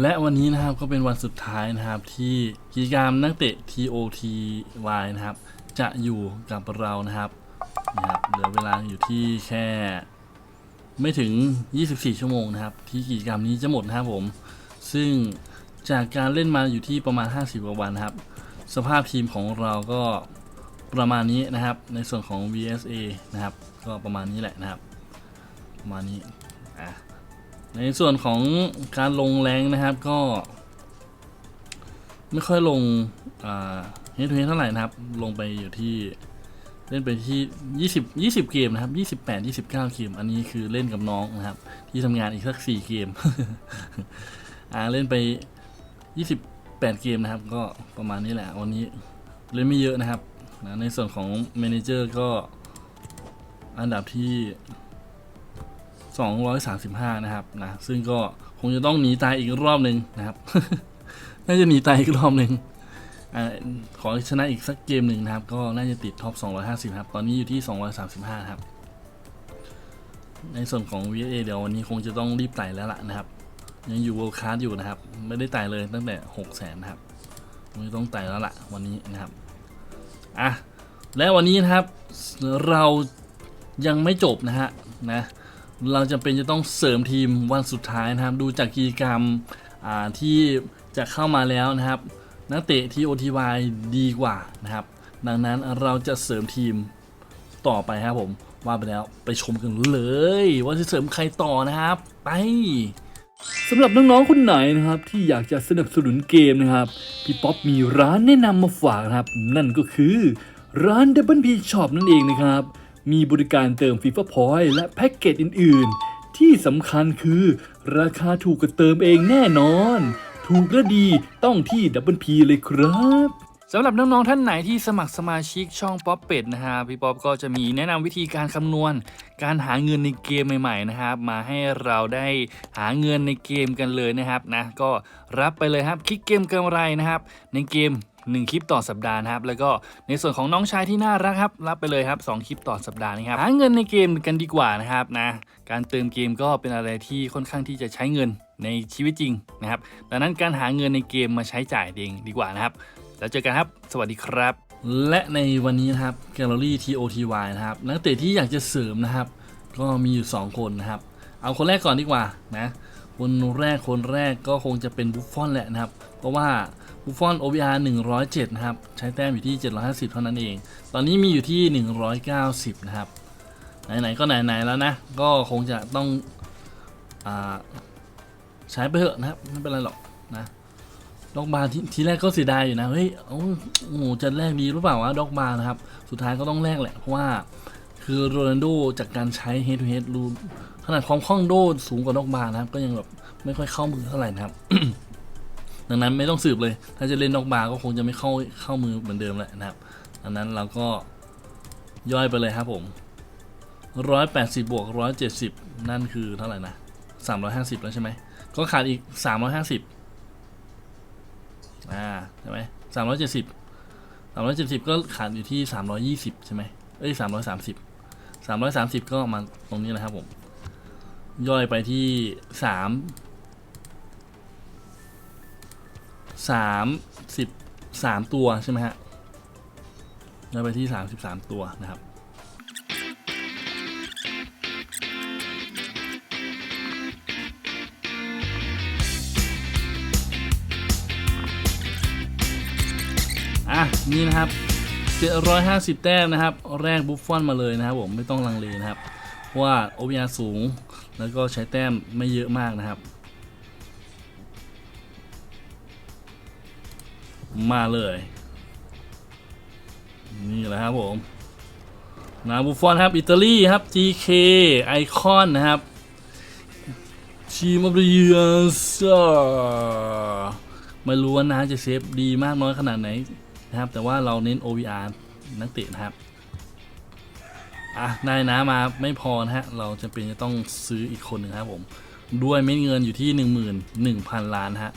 และวันนี้นะครับก็เป็นวันสุดท้ายนะครับที่กิจกรรมนักเตะ TOTY นะครับ จะอยู่กับเรานะครับนะครับเหลือเวลาอยู่ที่แค่ ไม่ถึง 24 ชั่วโมงนะครับ ที่กิจกรรมนี้จะหมดนะครับผม ซึ่งจากการเล่นมาอยู่ที่ประมาณ 50กว่าวันนะครับ สภาพทีมของเราก็ประมาณนี้นะครับ ในส่วนของ VSA นะครับ ก็ประมาณนี้แหละนะครับ ประมาณนี้อะ ในส่วนของการลงแรงนะครับก็ ไม่ค่อยลงเฮดทูเฮดเท่าไหร่นะครับ ลงไปอยู่ที่เล่นไปที่ 20 20 เกมนะครับ 28 29 เกม อันนี้คือเล่นกับน้องนะครับ ที่ทำงานอีกสัก 4 เกม อ่าเล่นไป 28 เกมนะครับ ก็ประมาณนี้แหละ วันนี้เล่นไม่เยอะนะครับนะในส่วนของเมนเจอร์ก็อันดับที่ 235 นะครับนะซึ่งก็คงจะต้องหนีตายอีกรอบหนึ่งนะครับ น่าจะหนีตายอีกรอบหนึ่งอขอชนะอีกสักเกมหนึ่งนะครับ ก็น่าจะติดท็อป 250 ครับ ตอนนี้อยู่ที่ 235 ครับ ในส่วนของ VA เดี๋ยววันนี้คงจะต้องรีบไต่แล้วล่ะนะครับ ยังอยู่ World Class อยู่นะครับ ไม่ได้ไต่เลยตั้งแต่6แสนนะครับคงจะต้องไต่แล้วล่ะวันนี้นะครับอะและวันนี้นะครับเรายังไม่จบนะฮะนะ เราจะเป็นจะต้องเสริมทีมวันสุดท้ายนะครับ ดูจากกิจกรรมอ่าที่จะเข้ามาแล้วนะครับ นักเตะที่ OTY ดีกว่านะครับ ดังนั้นเราจะเสริมทีมต่อไปครับผมว่าไปแล้วไปชมกันเลย ว่าจะเสริมใครต่อนะครับ ไปสำหรับน้องๆคนไหนนะครับ ที่อยากจะสนับสนุนเกมนะครับ พี่ป๊อปมีร้านแนะนำมาฝากนะครับ นั่นก็คือร้าน Double P Shop นั่นเองนะครับ มีบริการเติม FIFA Point และแพ็กเกจอื่น ๆ ที่สำคัญคือ ราคาถูกกว่าเติมเองแน่นอน ถูกและดีต้องที่ Double P เลยครับสำหรับน้อง ๆ ท่านไหนที่สมัครสมาชิกช่องป๊อปเป็ดนะฮะพี่ป๊อปก็จะมีแนะนำวิธีการคำนวณ การหาเงินในเกมใหม่ ๆ นะครับ มาให้เราได้หาเงินในเกมกันเลยนะครับนะก็รับไปเลยครับคลิกเกมกำไรนะครับ ในเกม 1 คลิปต่อสัปดาห์นะครับ แล้วก็ในส่วนของน้องชายที่น่ารักครับ รับไปเลยครับ 2 คลิปต่อสัปดาห์นะครับ หาเงินในเกมกันดีกว่านะครับนะ การเติมเกมก็เป็นอะไรที่ค่อนข้างที่จะใช้เงินในชีวิตจริงนะครับ ดังนั้นการหาเงินในเกมมาใช้จ่ายเองดีกว่านะครับ แล้วเจอกันครับ สวัสดีครับ และในวันนี้นะครับแกลเลอรี่ TOTY นะครับ นักเตะที่อยากจะเสริมนะครับ ก็มีอยู่ 2 คนนะครับ เอาคนแรกก่อนดีกว่านะ คนแรกคนแรกก็คงจะเป็นบุฟฟอนแหละนะครับ เพราะว่า บุฟฟอน OBR 107 นะครับ ใช้แต้มอยู่ที่ 750 เท่านั้นเอง ตอนนี้มีอยู่ที่ 190 นะครับ ไหนๆ ก็ไหนๆ แล้วนะ ก็คงจะต้องอาใช้ไปเถอะนะครับ ไม่เป็นไรหรอกนะด็อกบาร์ทีแรกก็เสียดายอยู่นะ เฮ้ยโอ้โหจะแลกดีหรือเปล่าวะด็อกบาร์นะครับ สุดท้ายก็ต้องแลกแหละ เพราะว่าคือโรนัลโดจากการใช้ head to head รูขนาดความคล่องโดสูงกว่าด็อกบาร์นะครับ ก็ยังแบบไม่ค่อยเข้ามือเท่าไหร่นะครับ ดังนั้นไม่ต้องสืบเลย ถ้าจะเล่นนอกบาร์ก็คงจะไม่เข้าเข้ามือเหมือนเดิมแหละนะครับอันนั้นเราก็ย่อยไปเลยครับผม180บวก170 นั่นคือเท่าไหร่นะ350 แล้วใช่ไหม ก็ขาดอีก 350 อ่า ใช่ไหม370 370 ก็ขาดอยู่ที่ 320 ใช่ไหมเอ้ย 330 330 ก็มาตรงนี้นะครับผม ย่อยไปที่ 3 สามสิบสามตัวใช่ไหมฮะย่อยไปที่สามสิบสามตัวนะครับอะนี่นะครับ 750 แต้มนะครับ แรกบุฟฟอนมาเลยนะครับผมไม่ต้องลังเลนะครับเพราะว่า OBR สูงแล้วก็ใช้แต้มไม่เยอะมากนะครับ มาเลย นี่แหละครับผมนาบุฟฟอนครับ อิตาลีครับ GK ไอคอนนะครับชีมอฟเดียสไม่รู้ว่าน้าจะเซฟดีมากน้อยขนาดไหนนะครับ แต่ว่าเราเน้น OVR นักเตะนะครับ อะได้น้ามาไม่พอนะฮะ เราจะเป็นจะต้องซื้ออีกคนหนึ่งครับผม ด้วยเม็ดเงินอยู่ที่ 11,000 ล้านฮะ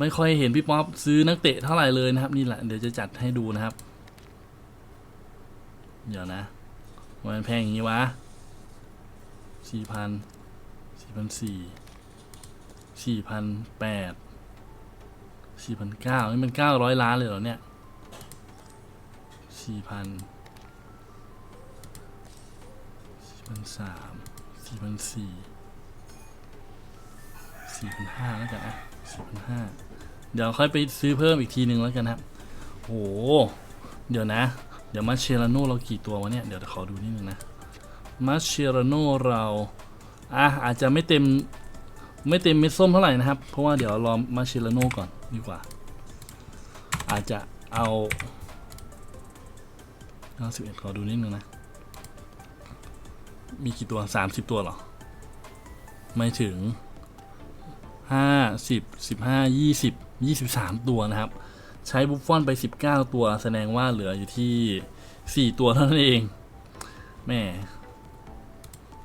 ไม่ค่อยเห็นพี่ป๊อปซื้อนักเตะเท่าไหร่เลยนะครับ นี่แหละเดี๋ยวจะจัดให้ดูนะครับ เดี๋ยวนะมันแพงอย่างนี้วะสี่พันสี่พันสี่สี่พันแปดสี่พันเก้านี่มันเก้าร้อยล้านเลยเหรอเนี่ยสี่พันสี่พันสามสี่พันสี่สี่พันห้าแล้วกันอะ สี่พันห้าเดี๋ยวค่อยไปซื้อเพิ่มอีกทีหนึ่งแล้วกันครับโห เดี๋ยวนะ เดี๋ยวมาเชลาโนเรากี่ตัววะเนี่ย เดี๋ยวขอดูนิดนึงนะ มาเชลาโนเรา อะอาจจะไม่เต็ม ไม่เต็มเม็ดส้มเท่าไหร่นะครับ เพราะว่าเดี๋ยวรอมาเชลาโนก่อนดีกว่า อาจจะเอา91ขอดูนิดนึงนะ มีกี่ตัว 30 ตัวหรอ ไม่ถึง 5 10 15 20 23 ตัวนะครับ ใช้บุฟฟอนไป 19 ตัว แสดงว่าเหลืออยู่ที่ 4 ตัวเท่านั้นเองแม่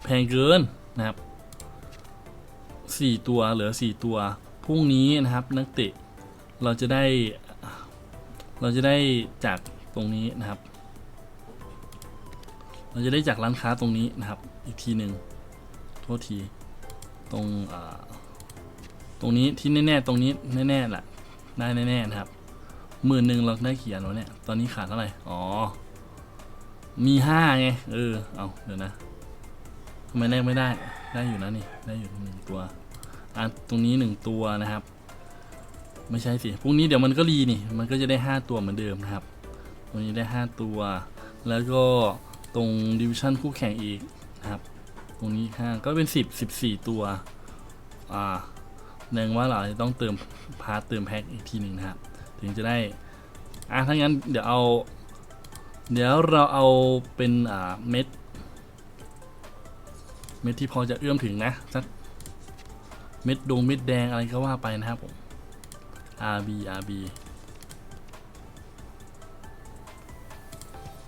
แพงเกินนะครับ 4 ตัวเหลือ 4 ตัวพรุ่งนี้นะครับนักเตะเราจะได้ เราจะได้จากตรงนี้นะครับ เราจะได้จากร้านค้าตรงนี้นะครับ อีกทีหนึ่งโทษที ตรงอ่า รงนี้ที่แน่ๆตรงนี้แน่ๆแหละได้แน่ๆนะครับหมื่นหนึ่งเราได้เขียนแล้วเนี่ย ตอนนี้ขาดเท่าไหร่ อ๋อ มีห้าไง เออ เอาเดี๋ยวนะทำไมแรกไม่ได้ ได้อยู่นะนี่ ได้อยู่หนึ่งตัว อะ ตรงนี้หนึ่งตัวนะครับ ไม่ใช่สิ พรุ่งนี้เดี๋ยวมันก็รีนี่ มันก็จะได้ห้าตัวเหมือนเดิมนะครับ ตรงนี้ได้ห้าตัว แล้วก็ตรงดิวิชั่นคู่แข่งอีกนะครับ ตรงนี้ห้าก็เป็นสิบสิบสี่ตัว อ่า แสดงว่าเราจะต้องเติมพาร์ทเติมแพ็คอีกทีหนึ่งนะครับ ถึงจะได้อะถ้างั้นเดี๋ยวเอา เดี๋ยวเราเอาเป็นอ่าเม็ด เม็ดที่พอจะเอื้อมถึงนะสักเม็ดดงเม็ดแดงอะไรก็ว่าไปนะครับผม RB RB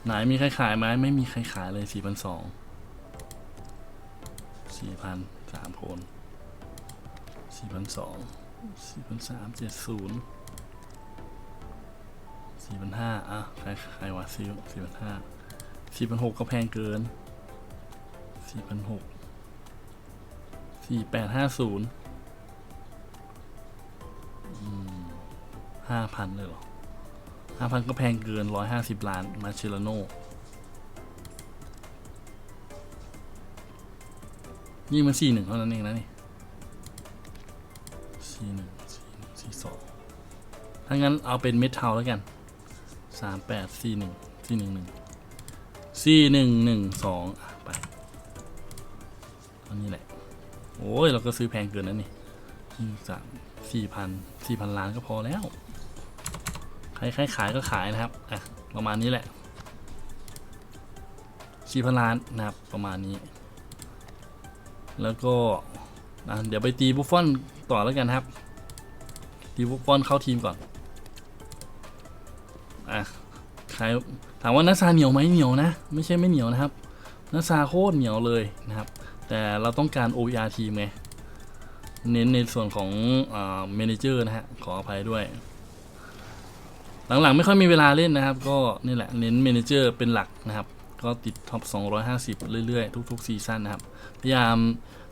ไหนมีใครขายไหมไม่มีใครขายเลย 4,200 4,000 3คน 4,200 4,300 70สี่พันห้าอะ ใครใครวะสี่สี่พันห้าสี่พันหกก็แพงเกินสี่พันหกสี่แปดห้าศูนย์ห้าพันเลยเหรอห้าพันก็แพงเกินร้อยห้าสิบล้านมาเชลโนนี่มันสี่หนึ่งเท่านั้นเองนะนี่ 2ถ้างั้นเอาเป็นเมทัลแล้วกัน 38 41 411 411 2ไปตอนนี้แหละ โอ้ย เราก็ซื้อแพงเกินนั้นนี่สามสี่พันสี่พันล้านก็พอแล้ว ใครใครขายก็ขายนะครับ อะ ประมาณนี้แหละสี่พันล้านนะครับ ประมาณนี้ แล้วก็เดี๋ยวไปตีบุฟฟอนต่อแล้วกันครับ ตีบุฟฟอนเข้าทีมก่อน อะใครถามว่านัซาเหนียวไหมเหนียวนะ ไม่ใช่ไม่เหนียวนะครับนัซาโคตรเหนียวเลยนะครับ แต่เราต้องการ OER ทีมไง เน้นในส่วนของอ่าเมนเจอร์นะฮะ ขออภัยด้วย หลังๆไม่ค่อยมีเวลาเล่นนะครับ ก็นี่แหละเน้นเมนเจอร์เป็นหลักนะครับ ก็ติดท็อป 250 เรื่อยๆ ทุกๆซีซั่นนะครับ พยายาม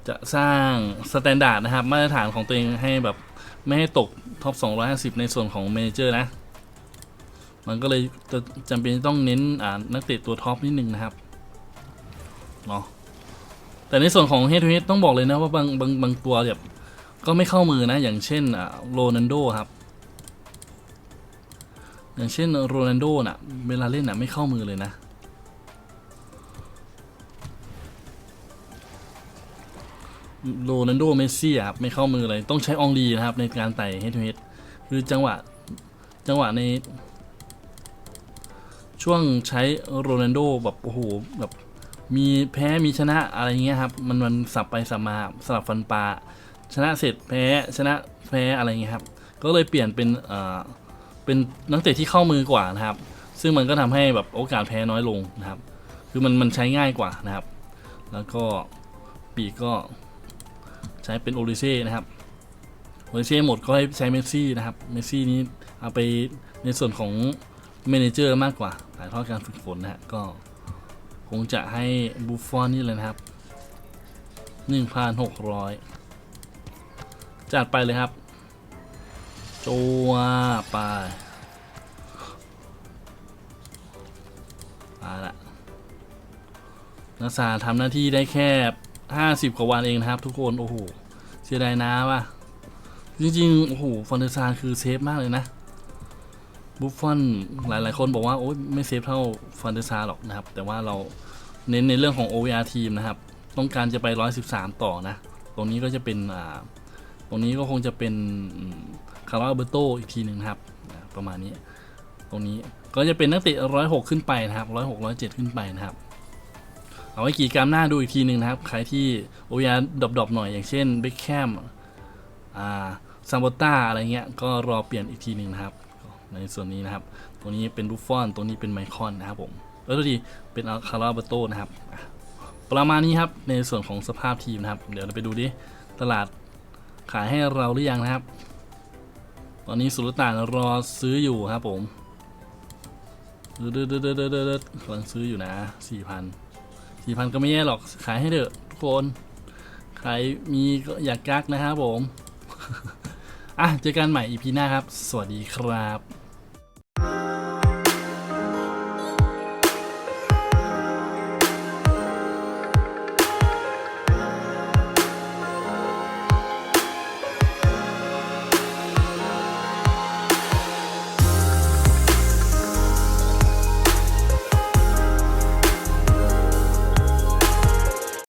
จะสร้างสแตนดาร์ดนะครับ มาตรฐานของตัวเองให้แบบไม่ให้ตกท็อป 250 ในส่วนของเมเจอร์นะ มันก็เลยจะจำเป็นต้องเน้นอ่านักเตะตัวท็อปนิดนึงนะครับเนาะแต่ในส่วนของเฮดทูเฮดต้องบอกเลยนะว่าบางบางบางตัวแบบก็ไม่เข้ามือนะ อย่างเช่นอ่าโรนันโดครับ อย่างเช่นโรนันโดน่ะ เวลาเล่นน่ะไม่เข้ามือเลยนะ โรนันโดเมสซี่อะครับไม่เข้ามือเลย ต้องใช้องลีนะครับในการไต่เฮดทูเฮดคือจังหวะจังหวะใน ช่วงใช้โรนัลโดแบบโอ้โหแบบมีแพ้มีชนะอะไรเงี้ยครับ มันมันสับไปสับมาสลับฟันปลาชนะเสร็จแพ้ชนะแพ้อะไรเงี้ยครับ ก็เลยเปลี่ยนเป็นเอ่อเป็นนักเตะที่เข้ามือกว่านะครับ ซึ่งมันก็ทำให้แบบโอกาสแพ้น้อยลงนะครับ คือมันมันใช้ง่ายกว่านะครับ แล้วก็ปีกก็ ใช้เป็นโอริเซ่นะครับโอริเซ่หมดก็ให้ใช้เมสซี่นะครับเมสซี่นี้เอาไปในส่วนของเมนเจอร์มากกว่าถ่ายทอดการฝึกฝนนะฮะก็คงจะให้บูฟฟอนนี่เลยนะครับ 1,600 จัดไปเลยครับจวไปมาละนักษาทำหน้าที่ได้แค่ 50กว่าวันเองนะครับ ทุกคน โอ้โห เสียดายนะว่ะ จริงๆ โอ้โห ฟอนเดอร์ซานคือเซฟมากเลยนะ บุฟฟอนหลายๆ คนบอกว่าโอ๊ยไม่เซฟเท่าฟอนเดอร์ซาหรอกนะครับ แต่ว่าเราเน้นในเรื่องของ OVR ทีมนะครับ ต้องการจะไป 113 ต่อนะ ตรงนี้ก็จะเป็นอ่า ตรงนี้ก็คงจะเป็นคาร์ลเบอร์โตอีกทีหนึ่งนะครับ ประมาณนี้ ตรงนี้ก็จะเป็นนักเตะ 106 ขึ้นไปนะครับ 106 107 ขึ้นไปนะครับ เอาไว้กี่กรัมหน้าดูอีกทีหนึ่งนะครับ ใครที่โอยาดรอปๆหน่อยอย่างเช่นเบคแคมอ่าซัมโบต้าอะไรเงี้ยก็รอเปลี่ยนอีกทีหนึ่งนะครับ ในส่วนนี้นะครับตรงนี้เป็นรูฟฟอนตรงนี้เป็นไมคอนนะครับผมแล้วตัวดีเป็นคาร์ลเบอร์โตนะครับ ประมาณนี้ครับในส่วนของสภาพทีมนะครับ เดี๋ยวเราไปดูดิตลาดขายให้เราหรือยังนะครับ ตอนนี้สุลต่านรอซื้ออยู่ครับผมเดือดเดือดเดือดเดือดดืดกำลังซื้ออยู่นะสี่พัน สี่พันก็ไม่แย่หรอกขายให้เถอะทุกคนใครมีก็อยากกักนะครับผม อะ เจอกันใหม่ EP หน้าครับ สวัสดีครับ